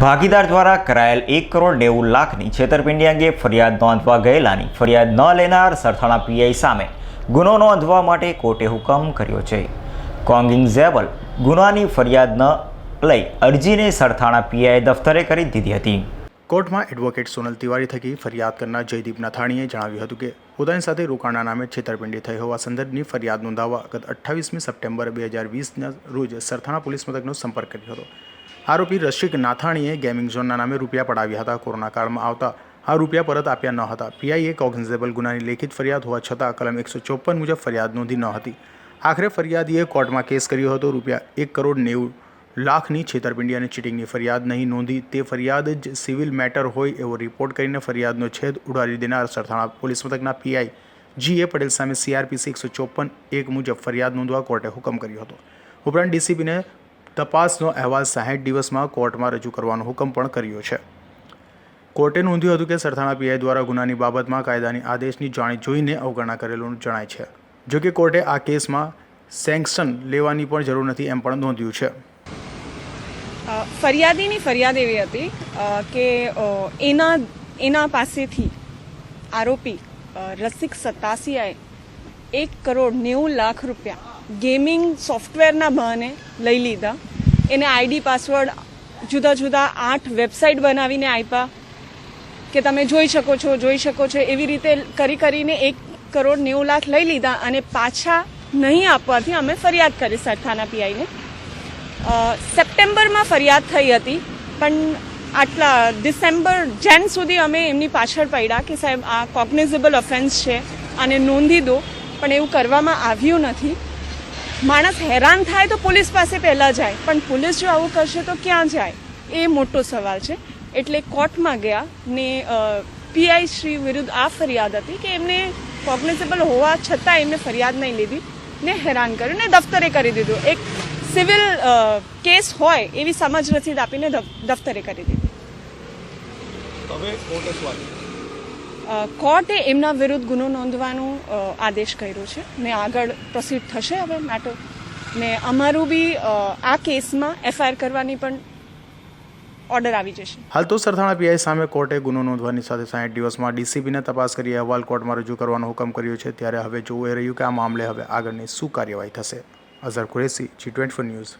ભાગીદાર દ્વારા કરાયેલ એક કરોડ નેવું લાખની છેતરપિંડી અંગે ફરિયાદ નોંધવા ગયેલાની ફરિયાદ ન લેનાર સરથાણા પીઆઈ સામે ગુનો નોંધવા માટે કોર્ટે હુકમ કર્યો છે. કોંગિંગ ઝેવલ ગુનાની ફરિયાદ ન લઈ અરજીને સરથાણા પીઆઈ દફતરે કરી દીધી હતી. કોર્ટમાં એડવોકેટ સોનલ તિવારી થકી ફરિયાદ કરનાર જયદીપ નાથાણીએ જણાવ્યું હતું કે, ઉદયન સાથે રોકાણના નામે છેતરપિંડી થઈ હોવા સંદર્ભની ફરિયાદ નોંધાવવા ગત અઠ્ઠાવીસમી સપ્ટેમ્બર બે હજાર વીસના રોજ સરથાણા પોલીસ મથકનો સંપર્ક કર્યો હતો. આરોપી રશિક નાથાણીએ ગેમિંગ ઝોનના નામે રૂપિયા પડાવ્યા હતા. કોરોના કાળમાં આવતા આ રૂપિયા પરત આપ્યા ન હતા. પીઆઈએ કોગ્નિઝેબલ ગુનાની લેખિત ફરિયાદ હોવા છતાં કલમ એકસો ચોપન મુજબ ફરિયાદ નોંધી ન હતી. આખરે ફરિયાદીએ કોર્ટમાં કેસ કર્યો હતો. રૂપિયા એક કરોડ નેવું લાખની છેતરપિંડી અને ચીટિંગની ફરિયાદ નહીં નોંધી તે ફરિયાદ જ સિવિલ મેટર હોય એવો રિપોર્ટ કરીને ફરિયાદનો છેદ ઉડાડી દેનાર સરથાણા પોલીસ મથકના પીઆઈ જી એ પટેલ સામે સીઆરપીસી એકસો ચોપન એક મુજબ ફરિયાદ નોંધવા કોર્ટે હુકમ કર્યો હતો. ઉપરાંત ડીસીપીને તપાસનો અહેવાલ સાહીઠ દિવસમાં કોર્ટમાં રજૂ કરવાનો હુકમ પણ કર્યો છે. કોર્ટે નોંધ્યું હતું કે સરથાણા પીઆઈ દ્વારા ગુનાની બાબતમાં કાયદાની આદેશની જાણી જોઈને અવગણના કરેલું જણાય છે. જો કે કોર્ટે આ કેસમાં સેન્કશન લેવાની પણ જરૂર નથી એમ પણ નોંધ્યું છે. ફરિયાદીની ફરિયાદ એવી હતી કે એના એના પાસેથી આરોપી રસિક સત્તાસીયાએ એક કરોડ નેવું લાખ રૂપિયા ગેમિંગ સોફ્ટવેરના બહાને લઈ લીધા. એને આઈડી પાસવર્ડ જુદા જુદા આઠ વેબસાઇટ બનાવીને આપ્યા કે તમે જોઈ શકો છો, જોઈ શકો છો. એવી રીતે કરી કરીને એક કરોડ નેવું લાખ લઈ લીધા અને પાછા નહીં આપવાથી અમે ફરિયાદ કરી સરથાના પીઆઈને. સપ્ટેમ્બરમાં ફરિયાદ થઈ હતી, પણ આટલા ડિસેમ્બર જેન સુધી અમે એમની પાછળ પડ્યા કે સાહેબ આ કોગ્નિઝેબલ ઓફેન્સ છે અને નોંધી દો, પણ એવું કરવામાં આવ્યું નથી. માણસ હેરાન થાય તો પોલીસ પાસે પહેલાં જાય. પણ પોલીસ જો આવું કરશે તો ક્યાં જાય? એ મોટો સવાલ છે. એટલે કોર્ટમાં ગયા ને પીઆઈ શ્રી વિરુદ્ધ આ ફરિયાદ હતી કે એમને કોગ્નેસેબલ હોવા છતાં એમને ફરિયાદ નહીં લીધી ને હેરાન કર્યું ને દફતરે કરી દીધું. એક સિવિલ કેસ હોય એવી સમજ રસીદ આપીને દફ- દફતરે કરી દીધી. હવે કોર્ટે શું કોર્ટે એમના વિરુદ્ધ ગુનો નોંધવાનો આદેશ કર્યો છે ને આગળ પ્રોસીડ થશે હવે મેટર ને અમારું બી આ કેસમાં એફઆઈઆર કરવાની પણ ઓર્ડર આવી જશે. હાલ તો સરથાણા પીઆઈ સામે કોર્ટે ગુનો નોંધવાની સાથે સાઠ દિવસમાં ડીસીપીને તપાસ કરી અહેવાલ કોર્ટમાં રજૂ કરવાનો હુકમ કર્યો છે. ત્યારે હવે જોવું એ રહ્યું કે આ મામલે હવે આગળની શું કાર્યવાહી થશે. Azhar Qureshi G twenty news